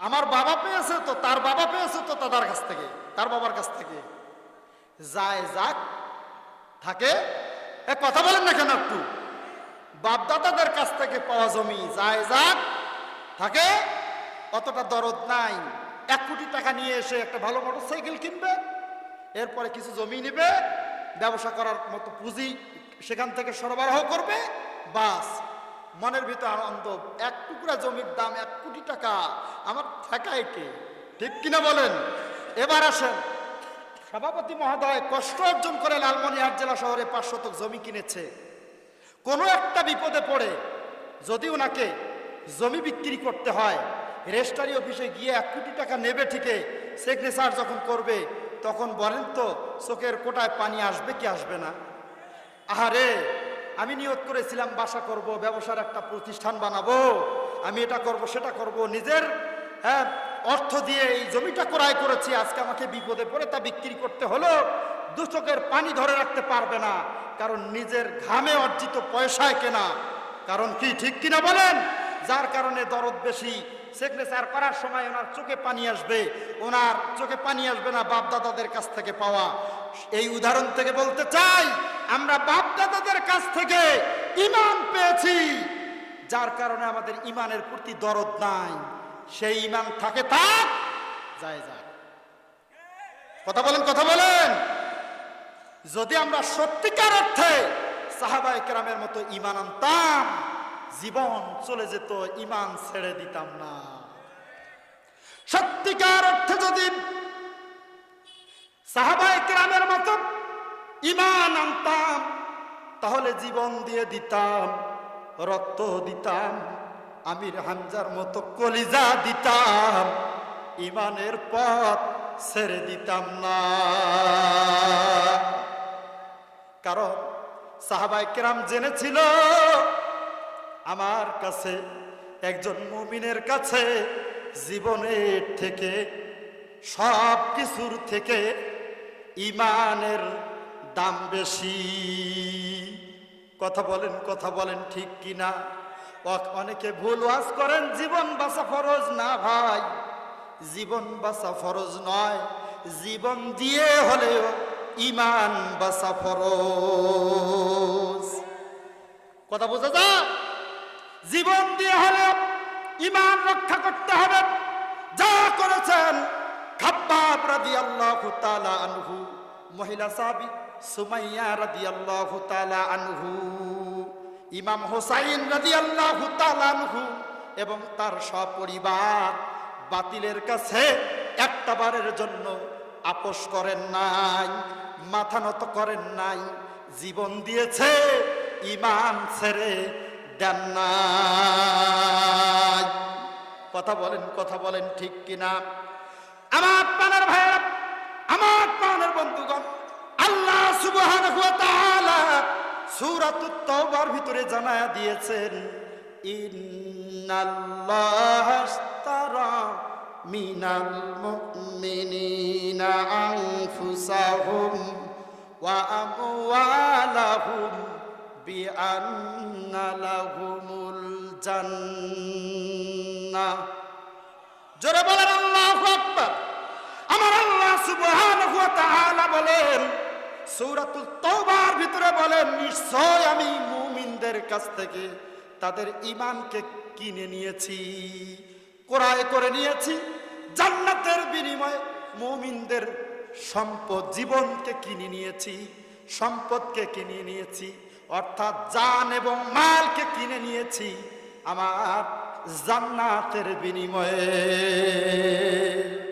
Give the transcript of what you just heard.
আমার বাবা পেয়েছে তো, তার বাবা পেয়েছে তো তাদের কাছ থেকে, তার বাবার কাছ থেকে। যায় যাক, থাকে। এ, কথা বলেন না কেন একটু? বাপদাদাদের কাছ থেকে পাওয়া জমি, যায় যাক, থাকে। অতটা দরদ নাই। এক কোটি টাকা নিয়ে এসে একটা ভালো মোটর সাইকেল কিনবে, এরপরে কিছু জমি নেবে, ব্যবসা করার মতো পুঁজি সেখান থেকে সরবরাহ করবে, বাস। মনের ভিতর আনন্দ এক টুকরা জমির দাম এক কোটি টাকা। আমার ঠেকায় কে? ঠিক কিনা বলেন? এবার আসেন। সভাপতি মহোদয়, কষ্ট অর্জন করে লালমনিরহাট জেলা শহরে পাঁচ শতক জমি কিনেছে। কোনো একটা বিপদে পড়ে। যদি ওনাকে জমি বিক্রি করতে হয়, রেজিস্ট্রারি অফিসে গিয়ে এক কোটি টাকা নেবে ঠিকই সিগনেচার যখন করবে, তখন বলেন তো চোখের কোটায় পানি আসবে কি আসবে না? আহারে! আমি নিয়োগ করেছিলাম, বাসা করব, ব্যবসার একটা প্রতিষ্ঠান বানাবো, আমি এটা করব, সেটা করব, নিজের হ্যাঁ অর্থ দিয়ে এই জমিটা ক্রয় করেছি, আজকে আমাকে বিপদে পড়ে তা বিক্রি করতে হলো, দু চোখের পানি ধরে রাখতে পারবে না, কারণ নিজের ঘামে অর্জিত পয়সায় কেনা, কারণ কি, ঠিক কিনা বলেন? যার কারণে দরদ বেশি সিগনেচার করার সময় ওনার চোখে পানি আসবে, ওনার চোখে পানি আসবে না বাপদাদাদের কাছ থেকে পাওয়া। এই উদাহরণ থেকে বলতে চাই, আমরা বাপদাদাদের কাছ থেকে ইমান পেয়েছি, যার কারণে আমাদের ইমানের প্রতি দরদ নাই। সেই ইমান থাকে থাক, যায় যায় কথা বলেন কথা বলেন। যদি আমরা সত্যিকার অর্থে সাহাবাই কেরামের মতো ইমান আনতাম জীবন চলে যেত ইমান ছেড়ে দিতাম না। সত্যিকার অর্থে যদি সাহাবাই কেরামের মতো ইমান আনতাম, তাহলে জীবন দিয়ে দিতাম, রক্ত দিতাম, আমির হামজার মতো কলিজা দিতাম ইমানের পথ ছেড়ে দিতাম না। কারণ সাহাবাই কেরাম জেনেছিল আমার কাছে, একজন মুমিনের কাছে জীবনের থেকে সব কিছুর থেকে ইমানের দাম বেশি। কথা বলেন কথা বলেন ঠিক কিনা? অনেকে ভুল ওয়াজ করেন, জীবন বাঁচা ফরজ না ভাই। জীবন বাঁচা ফরজ নয়। জীবন দিয়ে হলেও ইমান বাঁচা ফরজ। কথা বোঝা যা জীবন দিয়ে হলে ইমান রক্ষা করতে হবে। যা করেছেন খাব্বাব রাদিয়াল্লাহু তাআলা আনহু, মহিলা সাহাবী সুমাইয়া রাদিয়াল্লাহু তাআলা আনহু, ইমাম হোসাইন রাদিয়াল্লাহু তাআলা আনহু এবং তার সপরিবার বাতিলের কাছে একটা বারের জন্য আপোষ করেন নাই, মাথা নত করেন নাই, জীবন দিয়েছে ইমান ছেড়ে দেন নাই কথা বলেন কথা বলেন ঠিক কিনা? আমার প্রাণের ভাইয়েরা, আমার প্রাণের বন্ধুগণ, আল্লাহ সুবহানাহু ওয়া তাআলা সূরাতুত ভিতরে জানায়া দিয়েছেন, ইন্নাল্লাহা আশতারা মিনাল মুমিনিনা আনফুসাহুম ওয়া আমওয়ালাহুম লাহুমুল জান্নাহ জোরে বলেন, আল্লাহু আকবার। আমার আল্লাহ সুবহানাহু ওয়া তাআলা বলেন, সূরাতুল তাওবার ভিতরে বলেন, নিশ্চয় আমি মুমিনদের কাছ থেকে তাদের ঈমানকে কিনে নিয়েছি, ক্রয় করে নিয়েছি, জান্নাতের বিনিময়ে মুমিনদের সম্পদ, জীবনকে কিনে নিয়েছি, সম্পদকে কিনে নিয়েছি। অর্থাৎ জান এবং মালকে কিনে নিয়েছি আমার জান্নাতের বিনিময়ে।